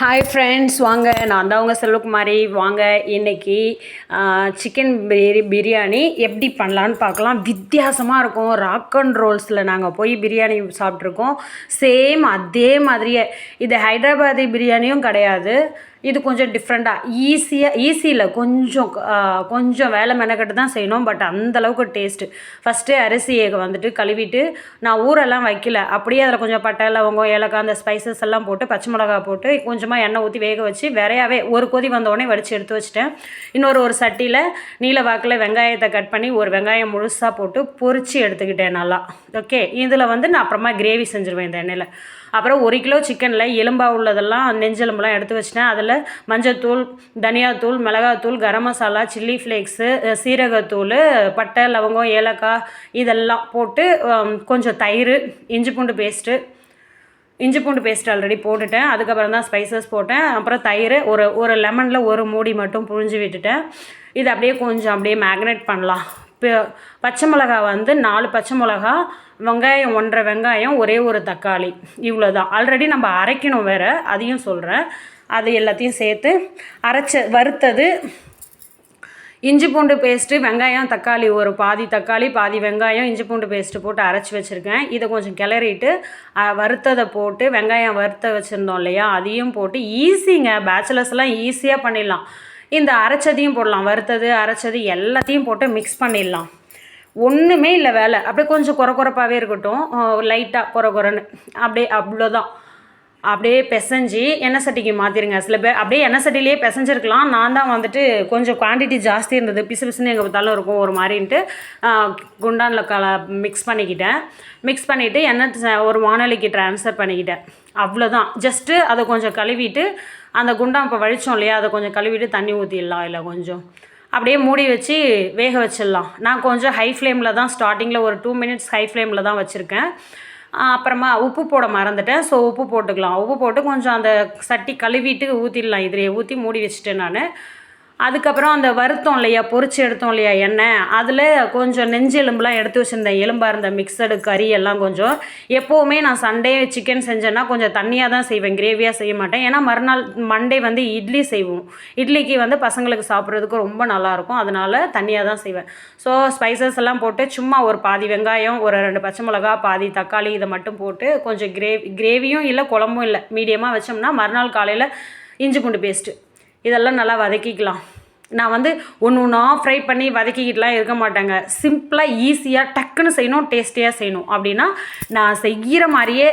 Hi friends வாங்க நான் தான் உங்கள் செல்வகுமாரி. வாங்க இன்னைக்கு சிக்கன் பிரி பிரியாணி எப்படி பண்ணலான்னு பார்க்கலாம். வித்தியாசமாக இருக்கும். ராக் அண்ட் ரோல்ஸில் நாங்கள் போய் பிரியாணி சாப்பிட்ருக்கோம் சேம் அதே மாதிரியே. இது ஹைதராபாதி பிரியாணியும் கிடையாது. இது கொஞ்சம் டிஃப்ரெண்ட்டாக ஈஸியாக ஈஸியில் கொஞ்சம் கொஞ்சம் வேலை மெனக்கட்டு தான் செய்யணும். பட் அந்தளவுக்கு டேஸ்ட்டு ஃபஸ்ட்டு அரிசியை வந்துட்டு கழுவிட்டு நான் ஊரெல்லாம் வைக்கல. அப்படியே அதில் கொஞ்சம் பட்டை லவங்கம் ஏலக்காய் அந்த ஸ்பைசஸ் எல்லாம் போட்டு பச்சை மிளகா போட்டு கொஞ்சமாக எண்ணெய் ஊற்றி வேக வச்சு விரையாவே ஒரு கொதி வந்த வடித்து எடுத்து வச்சுட்டேன். இன்னொரு ஒரு சட்டியில் நீல வாக்கில் வெங்காயத்தை கட் பண்ணி ஒரு வெங்காயம் முழுசாக போட்டு பொறிச்சு எடுத்துக்கிட்டேன் நல்லா. ஓகே இதில் வந்து நான் அப்புறமா கிரேவி செஞ்சுருவேன் இந்த எண்ணெயில். அப்புறம் ஒரு கிலோ சிக்கனில் எலும்பாக உள்ளதெல்லாம் நெஞ்செலும்புலாம் எடுத்து வச்சிட்டேன். அதில் மஞ்சத்தூள் தனியாத்தூள் மிளகாத்தூள் கரம் மசாலா சில்லி ஃப்ளேக்ஸு சீரகத்தூள் பட்டை லவங்கம் ஏலக்காய் இதெல்லாம் போட்டு கொஞ்சம் தயிர் இஞ்சி பூண்டு பேஸ்ட்டு. இஞ்சி பூண்டு பேஸ்ட் ஆல்ரெடி போட்டுட்டேன். அதுக்கப்புறம் தான் ஸ்பைசஸ் போட்டேன். அப்புறம் தயிர் ஒரு ஒரு லெமனில் ஒரு மூடி மட்டும் புழிஞ்சு விட்டுட்டேன். இது அப்படியே கொஞ்சம் அப்படியே மேக்னேட் பண்ணலாம். இப்போ பச்சை மிளகா வந்து நாலு பச்சை மிளகா வெங்காயம் ஒன்றரை வெங்காயம் ஒரே ஒரு தக்காளி. இவ்வளோ தான் ஆல்ரெடி நம்ம அரைக்கணும் வேறு. அதையும் சொல்கிறேன் அது எல்லாத்தையும் சேர்த்து அரைச்ச வறுத்தது. இஞ்சி பூண்டு பேஸ்ட்டு வெங்காயம் தக்காளி ஒரு பாதி தக்காளி பாதி வெங்காயம் இஞ்சி பூண்டு பேஸ்ட்டு போட்டு அரைச்சி வச்சுருக்கேன். இதை கொஞ்சம் கிளறிட்டு வறுத்ததை போட்டு வெங்காயம் வறுத்த வச்சுருந்தோம் இல்லையா? அதையும் போட்டு ஈஸிங்க பேச்சுலர்ஸ்லாம் ஈஸியாக பண்ணிடலாம். இந்த அரைச்சதையும் போடலாம். வறுத்தது அரைச்சது எல்லாத்தையும் போட்டு மிக்ஸ் பண்ணிடலாம். ஒன்றுமே இல்லை வேலை. அப்படியே கொஞ்சம் குறை குறைப்பாகவே இருக்கட்டும். லைட்டாக குறை குறைன்னு. அப்படியே அவ்வளோதான் அப்படியே பிசைஞ்சு எண்ணெய் சட்டிக்கு மாற்றிருங்க சில பேர் அப்படியே எண்ணெய் சட்டிலேயே பிசைஞ்சிருக்கலாம். நான் தான் வந்துட்டு கொஞ்சம் குவான்டிட்டி ஜாஸ்தி இருந்தது. பிசு பிசுன்னு எங்கள் பார்த்தாலும் இருக்கும் ஒரு மாதிரின்ட்டு குண்டானில் கல மிக்ஸ் பண்ணிக்கிட்டேன். மிக்ஸ் பண்ணிவிட்டு எண்ணெய் ஒரு வானொலிக்கு ட்ரான்ஸ்ஃபர் பண்ணிக்கிட்டேன். அவ்வளோதான் ஜஸ்ட்டு அதை கொஞ்சம் கழுவிட்டு அந்த குண்டான் இப்போ வழிச்சோம் இல்லையா? அதை கொஞ்சம் கழுவிட்டு தண்ணி ஊற்றிடலாம் இல்லை கொஞ்சம். அப்படியே மூடி வச்சு வேக வச்சிடலாம். நான் கொஞ்சம் ஹை ஃப்ளேமில் தான் ஸ்டார்டிங்கில் ஒரு டூ மினிட்ஸ் ஹை ஃப்ளேமில் தான் வச்சுருக்கேன். அப்புறமா உப்பு போட மறந்துட்டேன். ஸோ உப்பு போட்டுக்கலாம். உப்பு போட்டு கொஞ்சம் அந்த சட்டி கழுவிட்டு ஊற்றிடலாம் இதிலே ஊற்றி மூடி வச்சுட்டேன் நான். அதுக்கப்புறம் அந்த வறுத்தோம் இல்லையா பொறிச்சு எடுத்தோம் இல்லையா எண்ணெய்? அதில் கொஞ்சம் நெஞ்சு எலும்புலாம் எடுத்து வச்சுருந்தேன். எலும்பாக இருந்த மிக்சடு கறி எல்லாம் கொஞ்சம். எப்போவுமே நான் சண்டே சிக்கன் செஞ்சேன்னா கொஞ்சம் தண்ணியாக தான் செய்வேன் கிரேவியாக செய்ய மாட்டேன். ஏன்னா மறுநாள் மண்டே வந்து இட்லி செய்வோம். இட்லிக்கு வந்து பசங்களுக்கு சாப்பிட்றதுக்கு ரொம்ப நல்லாயிருக்கும் அதனால தண்ணியாக தான் செய்வேன். ஸோ ஸ்பைசஸ் எல்லாம் போட்டு சும்மா ஒரு பாதி வெங்காயம் ஒரு ரெண்டு பச்சை மிளகா பாதி தக்காளி இதை மட்டும் போட்டு கொஞ்சம் கிரேவி கிரேவியும் இல்லை குழம்பும் இல்லை மீடியமாக வச்சோம்னா மறுநாள் காலையில் இஞ்சி பூண்டு பேஸ்ட்டு இதெல்லாம் நல்லா வதக்கிக்கலாம். நான் வந்து ஒன்று ஒன்றா ஃப்ரை பண்ணி வதக்கிக்கிட்டுலாம் இருக்க மாட்டேங்க. சிம்பிளாக ஈஸியாக டக்குன்னு செய்யணும் டேஸ்டியாக செய்யணும். அப்படின்னா நான் செய்கிற மாதிரியே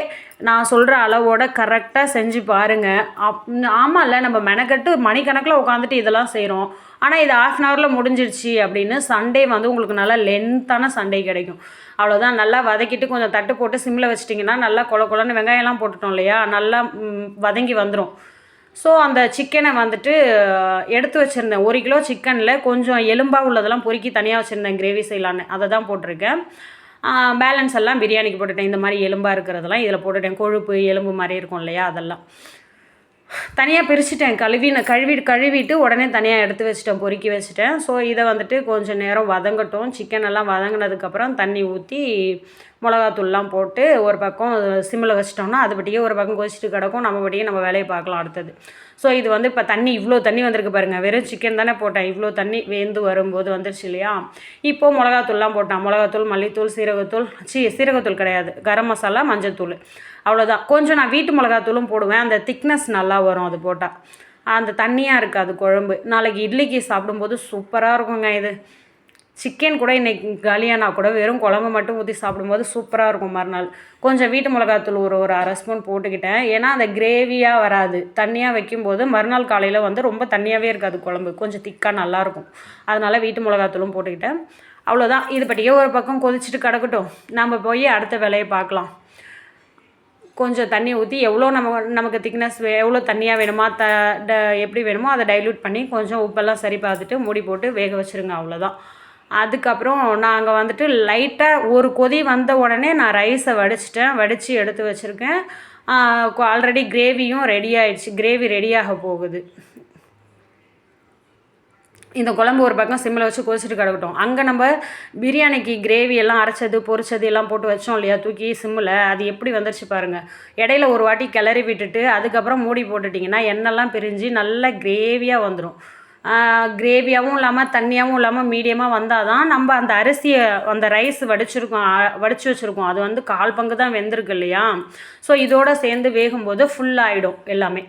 நான் சொல்கிற அளவோட கரெக்டாக செஞ்சு பாருங்கள் அப் ஆமாம்ல நம்ம மெனக்கட்டு மணிக்கணக்கில் உட்காந்துட்டு இதெல்லாம் செய்கிறோம் ஆனால் இது ஆஃப் அன் ஹவரில் முடிஞ்சிருச்சு அப்படின்னு சண்டே வந்து உங்களுக்கு நல்லா லென்த்தான சண்டே கிடைக்கும். அவ்வளோதான் நல்லா வதக்கிட்டு கொஞ்சம் தட்டு போட்டு சிம்மில் வச்சிட்டிங்கன்னா நல்லா கொல கொலன்னு வெங்காயம்லாம் போட்டுட்டோம் இல்லையா? நல்லா வதங்கி வந்துடும் ஸோ அந்த சிக்கனை வந்துட்டு எடுத்து வச்சுருந்தேன். ஒரு கிலோ சிக்கனில் கொஞ்சம் எலும்பாக உள்ளதெல்லாம் பொறுக்கி தனியாக வச்சுருந்தேன் கிரேவி செய்யலான்னு. அதை தான் போட்டிருக்கேன். பேலன்ஸ் எல்லாம் பிரியாணிக்கு போட்டுட்டேன். இந்த மாதிரி எலும்பாக இருக்கிறதெல்லாம் இதில் போட்டுட்டேன். கொழுப்பு எலும்பு மாதிரி இருக்கும் இல்லையா அதெல்லாம். தனியாக பிரிச்சுட்டேன். கழுவி நான் கழுவி கழுவிட்டு உடனே தனியாக எடுத்து வச்சுட்டேன். பொறுக்கி வச்சுட்டேன். ஸோ இதை வந்துட்டு கொஞ்சம் நேரம் வதங்கட்டும். சிக்கன் எல்லாம் வதங்கினதுக்கப்புறம் தண்ணி ஊற்றி மிளகாத்தூள்லாம் போட்டு ஒரு பக்கம் சிம்மில் வச்சிட்டோம்னா அது பட்டியே ஒரு பக்கம் கொதிச்சுட்டு கிடக்கும். நம்ம பட்டியே நம்ம வேலையை பார்க்கலாம் அடுத்தது. ஸோ இது வந்து இப்போ தண்ணி இவ்வளோ தண்ணி வந்திருக்கு பாருங்கள் வெறும் சிக்கன் தானே போட்டேன். இவ்வளோ தண்ணி வேந்து வரும்போது வந்துருச்சு இல்லையா? இப்போ மிளகாத்தூள்லாம் போட்டான். மிளகாத்தூள் மல்லித்தூள் சீரகத்தூள். சி சீரகத்தூள் கிடையாது. கரம் மசாலா மஞ்சத்தூள். அவ்வளோதான் கொஞ்சம் நான் வீட்டு மிளகாத்தூளும் போடுவேன். அந்த திக்னஸ் நல்லா வரும் அது போட்டால் அந்த தண்ணியாக இருக்காது குழம்பு. நாளைக்கு இட்லிக்கு சாப்பிடும்போது சூப்பராக இருக்குங்க இது. சிக்கன் கூட இன்னைக்கு காலியானா கூட வெறும் குழம்பு மட்டும் ஊற்றி சாப்பிடும்போது சூப்பராக இருக்கும் மறுநாள். கொஞ்சம் வீட்டு மிளகாத்தூள் ஒரு ஒரு அரை ஸ்பூன் போட்டுக்கிட்டேன். ஏன்னா அந்த கிரேவியாக வராது. தண்ணியாக வைக்கும்போது மறுநாள் காலையில் வந்து ரொம்ப தண்ணியாகவே இருக்காது குழம்பு. கொஞ்சம் திக்காக நல்லாயிருக்கும் அதனால் வீட்டு மிளகாத்தூளும் போட்டுக்கிட்டேன். அவ்வளோதான் இது பற்றியே ஒரு பக்கம் கொதிச்சுட்டு கிடக்கட்டும். நம்ம போய் அடுத்த வேலையை பார்க்கலாம். கொஞ்சம் தண்ணி ஊற்றி எவ்வளோ நம்ம நமக்கு திக்னஸ் எவ்வளோ தண்ணியாக வேணுமா த ட எப்படி வேணுமோ அதை டைல்யூட் பண்ணி கொஞ்சம் உப்பெல்லாம் சரி பார்த்துட்டு மூடி போட்டு வேக வச்சுருங்க. அவ்வளோதான் அதுக்கப்புறம் நாங்கள் வந்துட்டு லைட்டாக ஒரு கொதி வந்த உடனே நான் ரைஸை வடிச்சிட்டேன். வடித்து எடுத்து வச்சுருக்கேன். ஆல்ரெடி கிரேவியும் ரெடி ஆயிடுச்சு. கிரேவி ரெடியாக போகுது. இந்த குழம்பு ஒரு பக்கம் சிம்மில் வச்சு கொதிச்சுட்டு கிடக்கட்டும். அங்கே நம்ம பிரியாணிக்கு கிரேவி எல்லாம் அரைச்சது பொரிச்சது எல்லாம் போட்டு வச்சோம் இல்லையா? தூக்கி சிம்மில் அது எப்படி வந்துருச்சு பாருங்கள் இடையில ஒரு வாட்டி கிளறி விட்டுட்டு அதுக்கப்புறம் மூடி போட்டுட்டிங்கன்னா எண்ணெய்லாம் பிரிஞ்சு நல்லா கிரேவியாக வந்துடும் கிரேவியாகவும் இல்லாமல் தண்ணியாகவும் இல்லாமல் மீடியமாக வந்தால் தான் நம்ம அந்த அரிசியை அந்த ரைஸ் வடிச்சிருக்கோம் வடித்து வச்சுருக்கோம். அது வந்து கால் பங்கு தான் வெந்திருக்கு இல்லையா? ஸோ இதோட சேர்ந்து வேகும்போது ஃபுல்லாகிடும் எல்லாமே.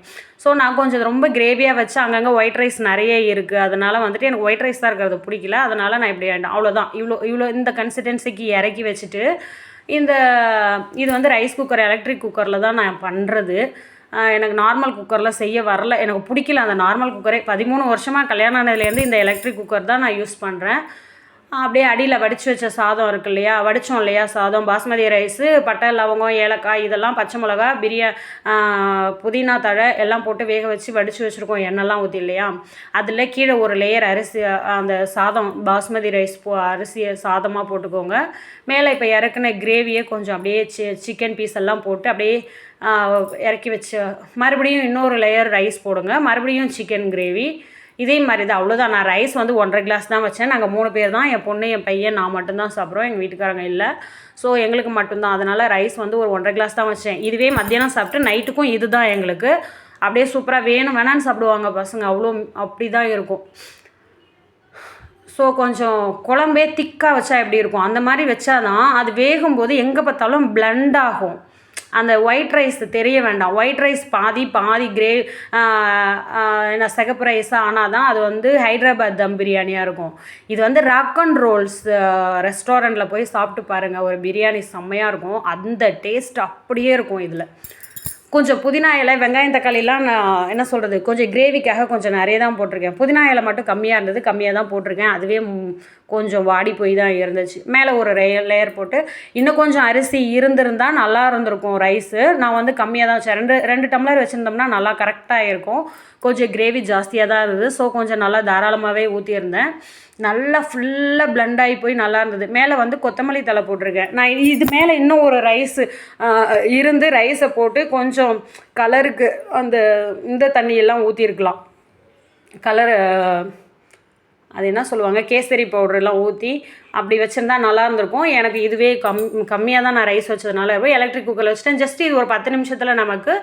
ஸோ நான் கொஞ்சம் ரொம்ப கிரேவியாக வச்சு அங்கங்கே ஒயிட் ரைஸ் நிறைய இருக்குது அதனால் வந்துட்டு எனக்கு ஒயிட் ரைஸ் தான் இருக்கிறது பிடிக்கல. அதனால் நான் இப்படி ஆயிட்டேன். அவ்வளோதான் இவ்வளோ இவ்வளோ இந்த கன்சிஸ்டன்சிக்கு இறக்கி வச்சுட்டு இந்த இது வந்து ரைஸ் குக்கர் எலக்ட்ரிக் குக்கரில் தான் நான் பண்ணுறது எனக்கு நார்மல் குக்கரில் செய்ய வரல. எனக்கு பிடிக்கல அந்த நார்மல் குக்கரே பதிமூணு வருஷமாக கல்யாணம் ஆனதுலேருந்து இந்த எலக்ட்ரிக் குக்கர் தான் நான் யூஸ் பண்ணுறேன் அப்படியே அடியில் வடித்து வச்ச சாதம் இருக்கு இல்லையா? வடித்தோம் இல்லையா சாதம்? பாஸ்மதி ரைஸு பட்டை லவங்கம் ஏலக்காய் இதெல்லாம் பச்சை மிளகா பிரியா புதினா தழை எல்லாம் போட்டு வேக வச்சு வடித்து வச்சுருக்கோம் எண்ணெய்லாம் ஊற்றி இல்லையா? அதில் கீழே ஒரு லேயர் அரிசி அந்த சாதம் பாஸ்மதி ரைஸ் போ அரிசியை சாதமாக போட்டுக்கோங்க. மேலே இப்போ இறக்குன கிரேவியை கொஞ்சம் அப்படியே சி சிக்கன் பீஸ் எல்லாம் போட்டு அப்படியே இறக்கி வச்சு மறுபடியும் இன்னொரு லேயர் ரைஸ் போடுங்க. மறுபடியும் சிக்கன் கிரேவி இதே மாதிரி தான் அவ்வளோதான் நான் ரைஸ் வந்து ஒன்றரை கிளாஸ் தான் வச்சேன். நாங்கள் மூணு பேர் தான். என் பொண்ணு என் பையன் நான் மட்டும்தான் சாப்பிட்றோம். எங்கள் வீட்டுக்காரங்க இல்லை. ஸோ எங்களுக்கு மட்டும்தான். அதனால் ரைஸ் வந்து ஒரு ஒன்றரை கிளாஸ் தான் வச்சேன். இதுவே மத்தியானம் சாப்பிட்டு நைட்டுக்கும் இது தான் எங்களுக்கு. அப்படியே சூப்பராக வேணும் வேணான்னு சாப்பிடுவாங்க பசங்க. அவ்வளோ அப்படி தான் இருக்கும். ஸோ கொஞ்சம் குழம்பே திக்காக வச்சா எப்படி இருக்கும்? அந்த மாதிரி வச்சாதான் அது வேகும்போது எங்கே பார்த்தாலும் பிளண்ட் ஆகும். அந்த ஒயிட் ரைஸ் தெரிய வேண்டாம். ஒயிட் ரைஸ் பாதி பாதி கிரே என்ன சிகப்பு ரைஸாக ஆனால் தான் அது வந்து ஹைதராபாத் தம் பிரியாணியாக இருக்கும். இது வந்து ராக் அண்ட் ரோல்ஸ் ரெஸ்டாரண்ட்டில் போய் சாப்பிட்டு பாருங்கள் ஒரு பிரியாணி செம்மையாக இருக்கும். அந்த டேஸ்ட் அப்படியே இருக்கும் இதில். கொஞ்சம் புதினா இலை வெங்காயம் தக்காளிலாம் நான் என்ன சொல்கிறது கொஞ்சம் கிரேவிக்காக கொஞ்சம் நிறைய தான் போட்டிருக்கேன். புதினா இலை மட்டும் கம்மியாக இருந்தது கம்மியாக தான் போட்டிருக்கேன். அதுவே கொஞ்சம் வாடி போய் தான் இருந்துச்சு. மேலே ஒரு லேயர் போட்டு இன்னும் கொஞ்சம் அரிசி இருந்திருந்தால் நல்லா இருந்திருக்கும் ரைஸு நான் வந்து கம்மியாக தான் வச்சேன். ரெண்டு ரெண்டு டம்ளர் வச்சுருந்தோம்னா நல்லா கரெக்டாக இருக்கும். கொஞ்சம் கிரேவி ஜாஸ்தியாக தான் இருந்தது. ஸோ கொஞ்சம் நல்லா தாராளமாகவே ஊற்றியிருந்தேன் நல்லா ஃபுல்லாக blend ஆகி போய் நல்லா இருந்தது. மேலே வந்து கொத்தமல்லி தலை போட்டிருக்கேன். நான் இது மேலே இன்னும் ஒரு ரைஸு இருந்து ரைஸை போட்டு கொஞ்சம் கலருக்கு அந்த இந்த தண்ணியெல்லாம் ஊற்றிருக்கலாம் கலர் அது என்ன சொல்லுவாங்க? கேசரி பவுடர்லாம் ஊற்றி அப்படி வச்சுருந்தா நல்லா இருந்திருக்கும். எனக்கு இதுவே கம் கம்மியாக தான் நான் ரைஸ் வச்சதுனால. எலக்ட்ரிக் குக்கரில் வச்சுட்டேன். ஜஸ்ட் இது ஒரு பத்து நிமிஷத்தில் நமக்கு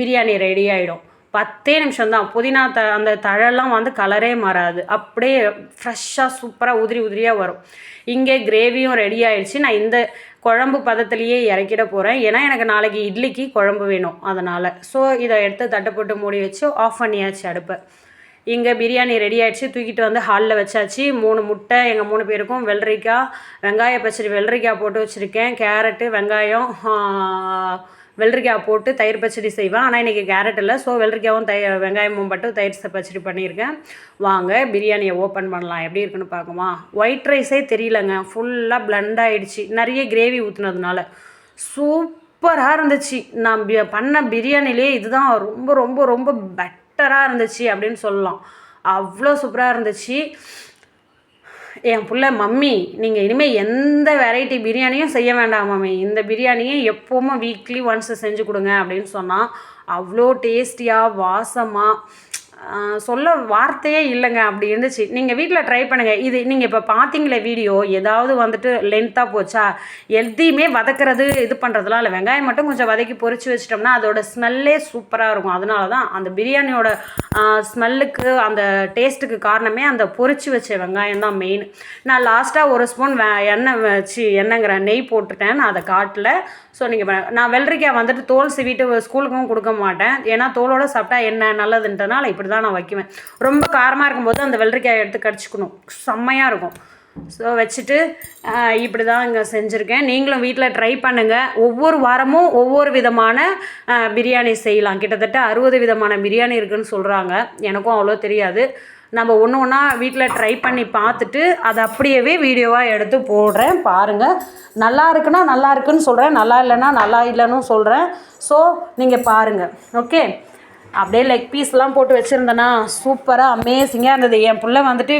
பிரியாணி ரெடி ஆகிடும் பத்தே நிமிஷம் தான் புதினா த அந்த தழெல்லாம் வந்து கலரே மாறாது. அப்படியே ஃப்ரெஷ்ஷாக சூப்பராக உதிரி உதிரியாக வரும். இங்கே கிரேவியும் ரெடி ஆயிடுச்சு. நான் இந்த குழம்பு பதத்துலேயே இறக்கிட போகிறேன் ஏன்னா எனக்கு நாளைக்கு இட்லிக்கு குழம்பு வேணும். அதனால். ஸோ இதை எடுத்து தட்டை போட்டு மூடி வச்சு ஆஃப் பண்ணியாச்சு அடுப்பை. இங்கே பிரியாணி ரெடி ஆகிடுச்சு தூக்கிட்டு வந்து ஹாலில் வச்சாச்சு. மூணு முட்டை எங்கள் மூணு பேருக்கும் வெள்ளரிக்காய் வெங்காய பச்சடி வெள்ளரிக்காய் போட்டு வச்சுருக்கேன். கேரட்டு வெங்காயம் வெள்ளரிக்காய் போட்டு தயிர் பச்சடி செய்வேன். ஆனால் இன்றைக்கி கேரட் இல்லை. ஸோ வெள்ளரிக்காயும் தய வெங்காயமும் மட்டும் தயிர் பச்சடி பண்ணியிருக்கேன். வாங்க பிரியாணியை ஓப்பன் பண்ணலாம். எப்படி இருக்குன்னு பார்க்குமா ஒயிட் ரைஸே தெரியலங்க. ஃபுல்லாக பிளண்ட் ஆகிடுச்சு நிறைய கிரேவி ஊற்றுனதுனால சூப்பராக இருந்துச்சு. நான் பி- பண்ண பிரியாணிலே இதுதான் ரொம்ப ரொம்ப ரொம்ப பெட்டராக இருந்துச்சு அப்படின்னு சொல்லலாம். அவ்வளோ சூப்பராக இருந்துச்சு. என் புள்ள மம்மி நீங்கள் இனிமேல் எந்த வெரைட்டி பிரியாணியும் செய்ய வேண்டாம் மம்மி. இந்த பிரியாணியை எப்போவுமே வீக்லி ஒன்ஸ் செஞ்சு கொடுங்க அப்படின்னு சொன்னால் அவ்வளோ டேஸ்டியாக வாசமாக சொல்ல வார்த்தையே இல்லைங்க அப்படி இருந்துச்சு. நீங்கள் வீட்டில் ட்ரை பண்ணுங்கள் இது நீங்கள் இப்போ பார்த்தீங்களே வீடியோ ஏதாவது வந்துட்டு லென்த்தாக போச்சா எதையுமே வதக்கிறது இது பண்ணுறதுலாம் இல்லை. வெங்காயம் மட்டும் கொஞ்சம் வதக்கி பொரிச்சு வச்சிட்டோம்னா அதோட ஸ்மெல்லே சூப்பராக இருக்கும். அதனால தான் அந்த பிரியாணியோட ஸ்மெல்லுக்கு அந்த டேஸ்ட்டுக்கு காரணமே அந்த பொறிச்சு வச்ச வெங்காயம் தான் மெயின் நான் லாஸ்ட்டாக ஒரு ஸ்பூன் எண்ணெய் வச்சு எண்ணெய்ங்கிற நெய் போட்டுட்டேன். நான் அதை காட்டல. ஸோ நீங்கள் நான் வெள்ளரிக்காய் வந்துட்டு தோல் சிவிட்டு ஸ்கூலுக்கும் கொடுக்க மாட்டேன். ஏன்னா தோலோட சாப்பிட்டா என்ன நல்லதுன்றனால இப்படி தான் நான் வைக்குவேன். ரொம்ப காரமாக இருக்கும்போது அந்த வெள்ளரிக்காயை எடுத்து கடிச்சிக்கணும். செம்மையாக இருக்கும். ஸோ வச்சுட்டு இப்படி தான் இங்கே செஞ்சுருக்கேன். நீங்களும் வீட்டில் ட்ரை பண்ணுங்கள் ஒவ்வொரு வாரமும் ஒவ்வொரு விதமான பிரியாணி செய்யலாம். கிட்டத்தட்ட அறுபது விதமான பிரியாணி இருக்குன்னு சொல்கிறாங்க எனக்கும் அவ்வளோ தெரியாது. நம்ம ஒன்று ஒன்றா வீட்டில் ட்ரை பண்ணி பார்த்துட்டு அதை அப்படியே வீடியோவாக எடுத்து போடுறேன். பாருங்கள் நல்லா இருக்குன்னா நல்லா இருக்குன்னு சொல்கிறேன் நல்லா இல்லைன்னா நல்லா இல்லைன்னு சொல்கிறேன் ஸோ நீங்கள் பாருங்கள் ஓகே அப்படியே லெக் பீஸ்லாம் போட்டு வச்சுருந்தேன்னா சூப்பராக அமேசிங்காக இருந்தது. என் பிள்ளை வந்துட்டு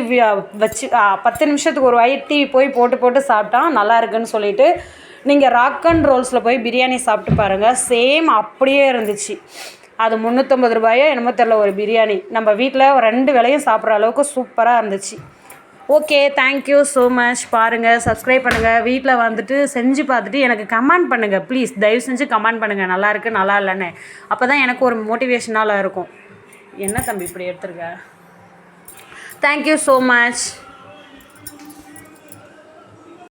வச்சு பத்து நிமிஷத்துக்கு ஒரு வைட்டி போய் போட்டு போட்டு சாப்பிட்டான் நல்லா இருக்குன்னு சொல்லிட்டு நீங்கள் ராக் அண்ட் ரோல்ஸில் போய் பிரியாணி சாப்பிட்டு பாருங்கள் சேம் அப்படியே இருந்துச்சு. அது முந்நூற்றம்பது ரூபாயோ என்னமோ தெரில ஒரு பிரியாணி. நம்ம வீட்டில் ரெண்டு விலையும் சாப்பிட்ற அளவுக்கு சூப்பராக இருந்துச்சு. Okay thank you so much பாருங்கள் சப்ஸ்கிரைப் பண்ணுங்கள் வீட்டில் வந்துட்டு செஞ்சு பார்த்துட்டு எனக்கு கமெண்ட் பண்ணுங்கள் ப்ளீஸ் தயவு செஞ்சு கமெண்ட் பண்ணுங்கள் நல்லா இருக்கு நல்லா இல்லைன்னு. அப்போ தான் எனக்கு ஒரு மோட்டிவேஷனால் இருக்கும். என்ன தம்பி இப்படி எடுத்துருக்க? Thank you so much